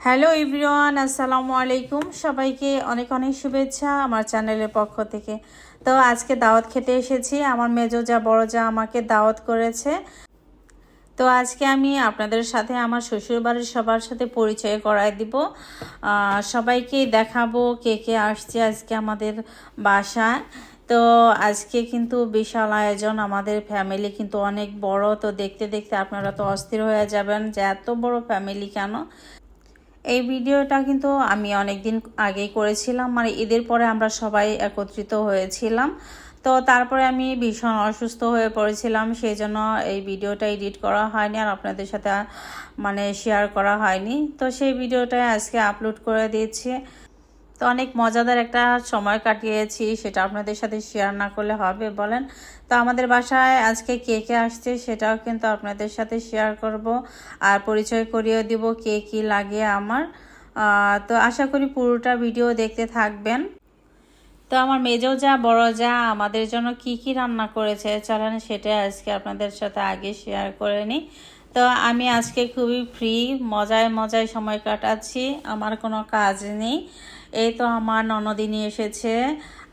Hello everyone আসসালামু আলাইকুম। সবাইকে অনেক অনেক শুভেচ্ছা আমার চ্যানেলের পক্ষ থেকে। তো আজকে দাওয়াত খেতে এসেছি। আমার মেজো যা, বড় যা আমাকে দাওয়াত করেছে। তো আজকে আমি আপনাদের সাথে আমার শ্বশুরবাড়ির সবার সাথে পরিচয় করায় দিব। সবাইকে দেখাবো কে কে আসছে আজকে আমাদের বাসায়। তো আজকে কিন্তু বিশাল আয়োজন, আমাদের ফ্যামিলি কিন্তু অনেক বড়। তো দেখতে দেখতে আপনারা তো অস্থির হয়ে যাবেন যে এত বড় ফ্যামিলি কেন? এই ভিডিওটা কিন্তু আমি অনেক দিন আগেই করেছিলাম মানে ঈদের পরে আমরা সবাই একত্রিত হয়েছিলাম। তো তারপরে আমি ভীষণ অসুস্থ হয়ে পড়েছিলাম সেই জন্য এই ভিডিওটা এডিট করা হয়নি আর আপনাদের সাথে মানে শেয়ার করা হয়নি। তো সেই ভিডিওটা আজকে আপলোড করে দিয়েছি। তো অনেক মজাদার একটা সময় কাটিয়েছি, সেটা আপনাদের সাথে শেয়ার না করলে হবে বলেন। তো আমাদের বাসায় আজকে কে কে আসছে সেটাও কিন্তু আপনাদের সাথে শেয়ার করব। আর পরিচয় করিয়ে দিব কে কি লাগে আমার। তো আশা করি পুরোটা ভিডিও দেখতে থাকবেন। তো আমার মেজো যা, বড় যা, আমাদের জন্য কি কি রান্না করেছে, চলেন সেটা আজকে আপনাদের সাথে আগে শেয়ার করে নিই। তো আমি আজকে খুবই ফ্রি মজায় মজায় সময় কাটাচ্ছি, আমার কোনো কাজ নেই। এই তো আমার ননদিনী এসেছে।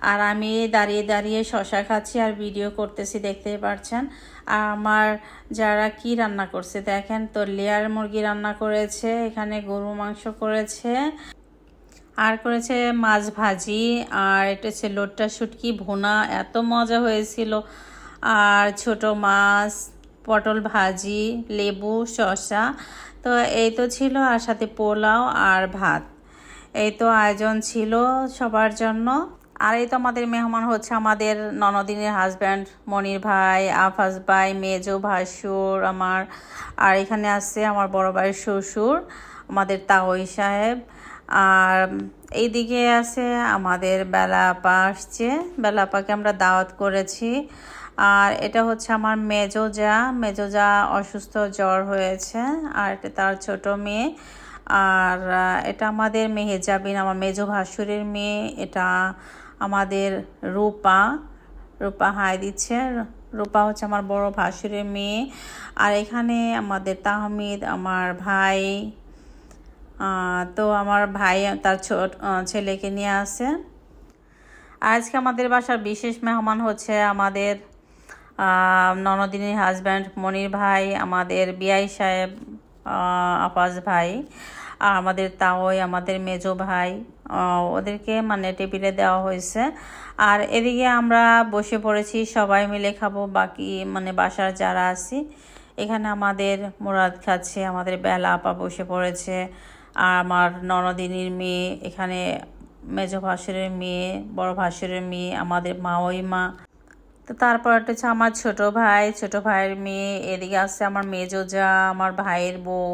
আর আমি দাঁড়িয়ে দাঁড়িয়ে শশা খাচ্ছি আর ভিডিও করতেছি দেখতে পারছেন। আর আমার যারা কি রান্না করছে দেখেন, তো লেয়ার মুরগি রান্না করেছে, এখানে গরু মাংস করেছে, আর করেছে মাছ ভাজি, আর এটা হচ্ছে লোট্টা শুটকি ভুনা, এত মজা হয়েছিল। আর ছোট মাছ, পটল ভাজি, লেবু, শসা, তো এই তো ছিল। আর সাথে পোলাও আর ভাত। এই তো আয়োজন ছিল সবার জন্য। আর এই তো আমাদের মেহমান হচ্ছে আমাদের ননদিনের হাজব্যান্ড মনির ভাই, আফাজ ভাই, মেজো ভাসুর আমার। আর এখানে আছে আমার বড় ভাইয়ের শ্বশুর, আমাদের তাওই সাহেব। আর এইদিকে আছে আমাদের বেলা আপা আসছে। বেলা আপাকে আমরা দাওয়াত করেছি। আর এটা হচ্ছে আমার মেজো যা। মেজো যা অসুস্থ জ্বর হয়েছে। আর এটা তার ছোট মেয়ে। আর এটা আমাদের মেহেজাবিন আমার মেজ ভাসুরের মেয়ে, এটা আমাদের রূপা। রূপা, হাই দিচ্ছে। রূপা হচ্ছে আমার বড় ভাসুরের মেয়ে। আর এখানে আমাদের তাহমিদ, আমার ভাই তো আমার ভাই তার ছোট ছেলেকে নিয়ে আসে। আজকে আমাদের বাসার বিশেষ মেহমান হচ্ছে আমাদের ননদিনীর হাজব্যান্ড মনির ভাই, আমাদের বিআই সাহেব আফাজ ভাই, আর আমাদের তাওই আমাদের মেজো ভাই ওদেরকে মানে টেবিলে দেওয়া হয়েছে। আর এদিকে আমরা বসে পড়েছি, সবাই মিলে খাব, বাকি মানে বাসার যারা আছি, এখানে আমাদের মুরাদ খাচ্ছে, আমাদের বেলা আপা বসে পড়েছে, আর আমার ননদিনীর মেয়ে, এখানে মেজো ভাসুরের মেয়ে, বড় ভাসুরের মেয়ে, আমাদের মা ওই মা। তো তারপর একটা হচ্ছে আমার ছোট ভাই, ছোট ভাইয়ের মেয়ে, এদিকে আসছে আমার মেজো যা, আমার ভাইয়ের বউ,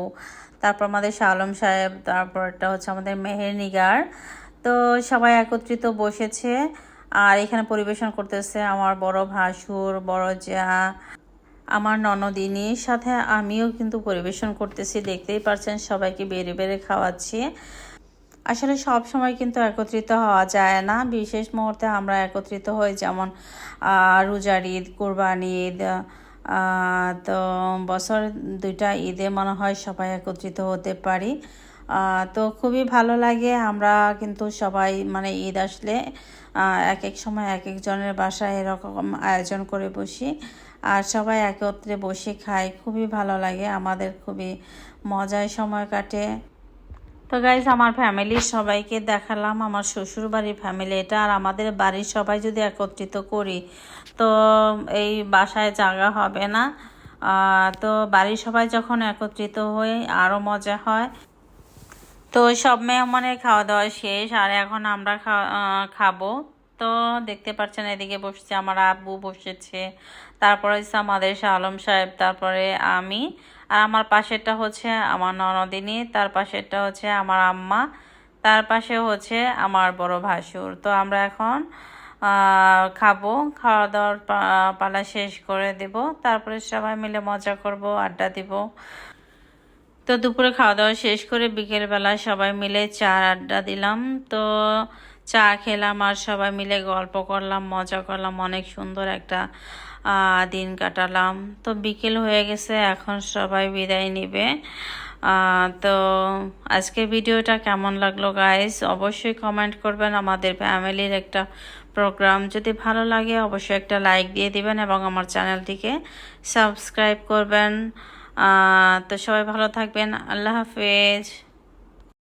তারপর আমাদের শালম সাহেব, তারপর একটা হচ্ছে আমাদের মেহের নিগার। তো সবাই একত্রিত বসেছে আর এখানে পরিবেশন করতেছে আমার বড় ভাসুর, বড় যা, আমার ননদিনীর সাথে আমিও কিন্তু পরিবেশন করতেছি, দেখতেই পারছেন সবাইকে বেড়ে বেড়ে খাওয়াচ্ছি। আসলে সব সময় কিন্তু একত্রিত হওয়া যায় না। বিশেষ মুহূর্তে আমরা একত্রিত হই, যেমন রোজার ঈদ, কোরবানি ঈদ তো বছর দুইটা ঈদে মনে হয় সবাই একত্রিত হতে পারি। তো খুবই ভালো লাগে। আমরা কিন্তু সবাই মানে ঈদ আসলে এক এক সময় এক একজনের বাসায় এরকম আয়োজন করে বসি। আর সবাই একত্রে বসে খাই। খুবই ভালো লাগে। আমাদের খুবই মজায় সময় কাটে। তো গাইজ আমার ফ্যামিলির সবাইকে দেখালাম, আমার শ্বশুর বাড়ির ফ্যামিলি এটা। আর আমাদের বাড়ির সবাই যদি একত্রিত করি, তো এই বাসায় জায়গা হবে না। তো বাড়ির সবাই যখন একত্রিত হয়ে আরও মজা হয়। তো সব মেহমানের খাওয়া দাওয়া শেষ, আর এখন আমরা খাব। তো দেখতে পাচ্ছেন, এদিকে বসছে আমার আব্বু, বসেছে। তারপরে হচ্ছে আমাদের আলম সাহেব, তারপরে আমি। আর আমার পাশেরটা হচ্ছে আমার ননদিনী, তার পাশেরটা হচ্ছে আমার আম্মা, তার পাশে হচ্ছে আমার বড় ভাসুর। তো আমরা এখন খাব, খাওয়া দাওয়ার পালা শেষ করে দেব। তারপরে সবাই মিলে মজা করব, আড্ডা দিব। তো দুপুরে খাওয়া দাওয়া শেষ করে বিকেলবেলা সবাই মিলে চা আড্ডা দিলাম। তো চা খেলাম আর সবাই মিলে গল্প করলাম, মজা করলাম, অনেক সুন্দর একটা দিন কাটালাম। তো বিকেল হয়ে গেছে, এখন সবাই বিদায় নিবে। তো আজকে ভিডিওটা কেমন লাগল গাইস অবশ্যই কমেন্ট করবেন। আমাদের ফ্যামিলির একটা প্রোগ্রাম যদি ভালো লাগে, অবশ্যই একটা লাইক দিয়ে দিবেন এবং আমার চ্যানেলটিকে সাবস্ক্রাইব করবেন। তো সবাই ভালো থাকবেন। আল্লাহ হাফেজ।